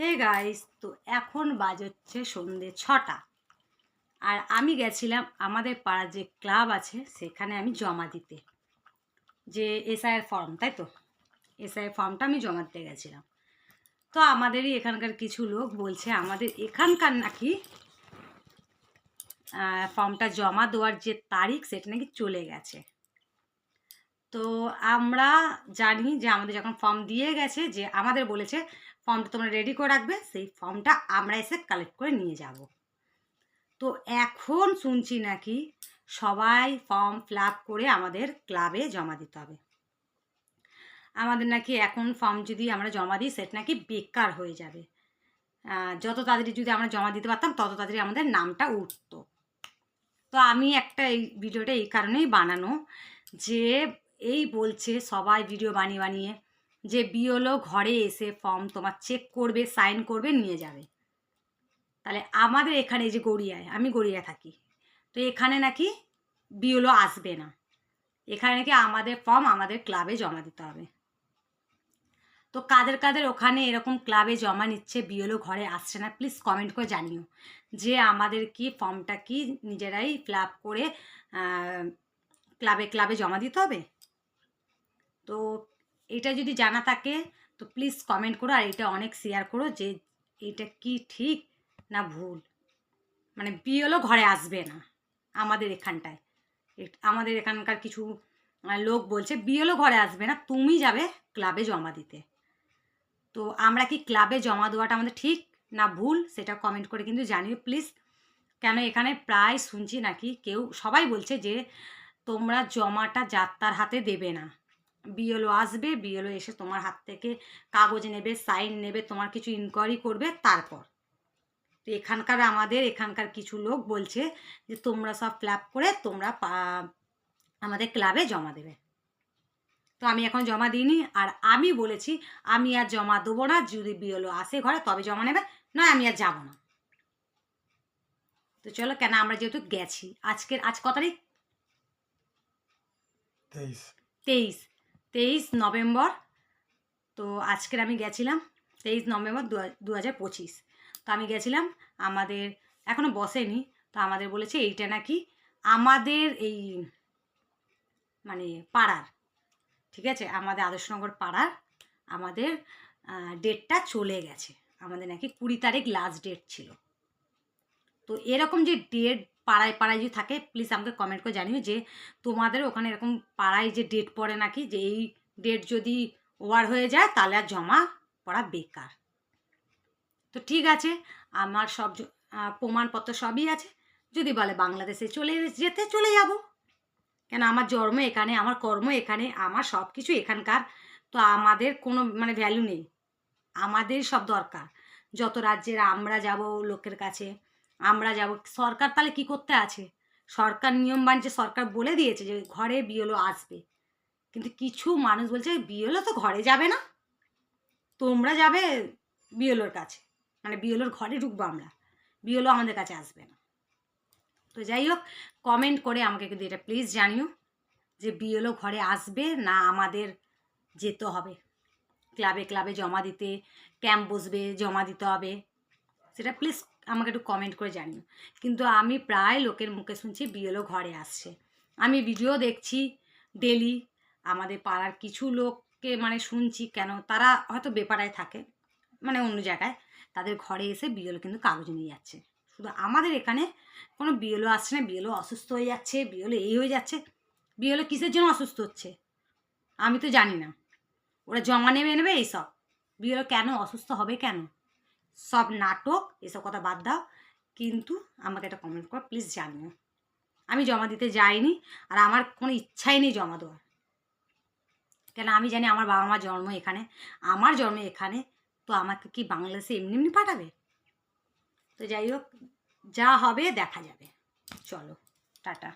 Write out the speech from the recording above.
Hey guys তো এখন বাজছে সন্ধে ছটা। আর আমি গেছিলাম আমাদের পাড়ার যে ক্লাব আছে, সেখানে আমি জমা দিতে। যে এসআইয়ের ফর্ম তাই তো? এসআইয়ের ফর্মটা আমি জমা দিতে গেছিলাম। তো আমাদেরই এখানকার কিছু লোক বলছে, আমাদের এখানকার নাকি ফর্মটা জমা দেওয়ার যে তারিখ, সেটা নাকি চলে গেছে। তো আমরা জানি যে আমাদের যখন ফর্ম দিয়ে গেছে, যে আমাদের বলেছে ফর্মটা তোমরা রেডি করে রাখবে, সেই ফর্মটা আমরা এসে কালেক্ট করে নিয়ে যাব। তো এখন শুনছি নাকি সবাই ফর্ম ফিল করে আমাদের ক্লাবে জমা দিতে হবে। আমাদের নাকি এখন ফর্ম যদি আমরা জমা দিই, সেটা নাকি বেকার হয়ে যাবে। যত তাড়াতাড়ি যদি আমরা জমা দিতে পারতাম, তত তাড়াতাড়ি আমাদের নামটা উঠতো। তো আমি একটা এই ভিডিওটা এই কারণেই বানানো যে, এই বলছে সবাই ভিডিও বানিয়ে বানিয়ে যে বিওলো ঘরে এসে ফর্ম তোমার চেক করবে সাইন করবে, নিয়ে যাবে। তাহলে আমাদের এখানে যে গড়িয়ায়, আমি গড়িয়ায় থাকি, তো এখানে নাকি বিওলো আসবে না। এখানে নাকি আমাদের ফর্ম আমাদের ক্লাবে জমা দিতে হবে। তো কাদের কাদের ওখানে এরকম ক্লাবে জমা নিচ্ছে বিওলো ঘরে আসছে না প্লিজ কমেন্ট করে জানিও। যে আমাদের কি ফর্মটা কি নিজেরাই ফিল করে ক্লাবে ক্লাবে জমা দিতে হবে? তো এটা যদি জানা থাকে, তো প্লিজ কমেন্ট করো আর এটা অনেক শেয়ার করো যে এটা কি ঠিক না ভুল। মানে বিয়েলও ঘরে আসবে না আমাদের এখানটায়। আমাদের এখানকার কিছু লোক বলছে বিয়েলও ঘরে আসবে না, তুমি যাবে ক্লাবে জমা দিতে। তো আমরা কি ক্লাবে জমা দেওয়াটা আমাদের ঠিক না ভুল, সেটা কমেন্ট করে কিন্তু জানিও প্লিজ কেন এখানে প্রায় শুনছি নাকি কেউ, সবাই বলছে যে তোমরা জমাটা যাত্রার হাতে দেবে না। বিএলও আসবে বিএলও এসে তোমার হাত থেকে কাগজ নেবে সাইন নেবে তোমার কিছু ইনকোয়ারি করবে তারপর। তো এখানকার আমাদের এখানকার কিছু লোক বলছে যে তোমরা সব ফ্ল্যাপ করে তোমরা আমাদের ক্লাবে জমা দেবে। তো আমি এখন জমা দিইনি আর আমি বলেছি আমি আর জমা দেবো না যদি বিএলও আসে ঘরে তবে জমা নেবে নয় আমি আর যাব না। তো চলো কেন আমরা যেহেতু গেছি আজকের আজ কত তারিখ? তেইশ। তেইশ। তেইশ নভেম্বর, তো আজকের আমি গেছিলাম তেইশ নভেম্বর দু হাজার পঁচিশ। তো আমি গেছিলাম, আমাদের এখনও বসেনি, তো আমাদের বলেছে এইটা নাকি আমাদের এই মানে পাড়ার, ঠিক আছে? আমাদের আদর্শনগর পাড়ার আমাদের ডেটটা চলে গেছে। আমাদের নাকি কুড়ি তারিখ লাস্ট ডেট ছিল। তো এরকম যে ডেট পাড়ায় পাড়ায় যদি থাকে প্লিজ আমাকে কমেন্ট করে জানিও যে তোমাদের ওখানে এরকম পাড়ায় যে ডেট পড়ে নাকি, যে এই ডেট যদি ওয়ার হয়ে যায় তাহলে আর জমা পড়া বেকার। তো ঠিক আছে, আমার সব প্রমাণপত্র সবই আছে। যদি বলে বাংলাদেশে চলে যেতে চলে যাব। কেন আমার জন্ম এখানে, আমার কর্ম এখানে, আমার সব কিছু এখানকার। তো আমাদের কোনো মানে ভ্যালু নেই। আমাদের সব দরকার। যত রাজ্যের আমরা যাব লোকের কাছে। আমরা যাব। সরকার তাহলে কি করতে আছে? সরকার নিয়ম বানিয়েছে সরকার বলে দিয়েছে যে ঘরে বিয়েলো আসবে। কিন্তু কিছু মানুষ বলছে বিয়েলো তো ঘরে যাবে না। তোমরা যাবে বিয়েলোর কাছে। মানে বিয়েলোর ঘরে ঢুকবো আমরা। বিয়েলো আমাদের কাছে আসবে না। তো যাই হোক কমেন্ট করে আমাকে কিন্তু এটা প্লিজ জানিও যে বিয়েলো ঘরে আসবে না আমাদের যেতে হবে। ক্লাবে ক্লাবে জমা দিতে, ক্যাম্প বসবে, জমা দিতে হবে। সেটা প্লিজ আমাকে একটু কমেন্ট করে জানিও। কিন্তু আমি প্রায় লোকের মুখে শুনছি বিয়েলো ঘরে আসছে। আমি ভিডিও দেখছি ডেলি আমাদের পাড়ার কিছু লোককে মানে শুনছি কেন তারা হয়তো বেপাড়ায় থাকে মানে অন্য জায়গায়, তাদের ঘরে এসে বিয়েলো কিন্তু কাগজ নিয়ে যাচ্ছে। শুধু আমাদের এখানে কোনো বিয়েলো আসছে না বিয়েলো অসুস্থ হয়ে যাচ্ছে বিয়েলো এই হয়ে যাচ্ছে। বিয়েলো কিসের জন্য অসুস্থ হচ্ছে? আমি তো জানি না। ওরা জমা নেবে নেবে, এইসব। বিয়েলো কেন অসুস্থ হবে কেন? সব নাটক, এসব কথা বাদ দাও। কিন্তু আমাকে একটা কমেন্ট কর প্লিজ জানিও। আমি জমা দিতে যাইনি আর আমার কোনো ইচ্ছাই নেই জমা দেওয়ার। কেন আমি জানি আমার বাবা মার জন্ম এখানে, আমার জন্ম এখানে, তো আমাকে কি বাংলাদেশে এমনি এমনি পাঠাবে? তো যাই হোক, যা হবে দেখা যাবে। চলো, টাটা।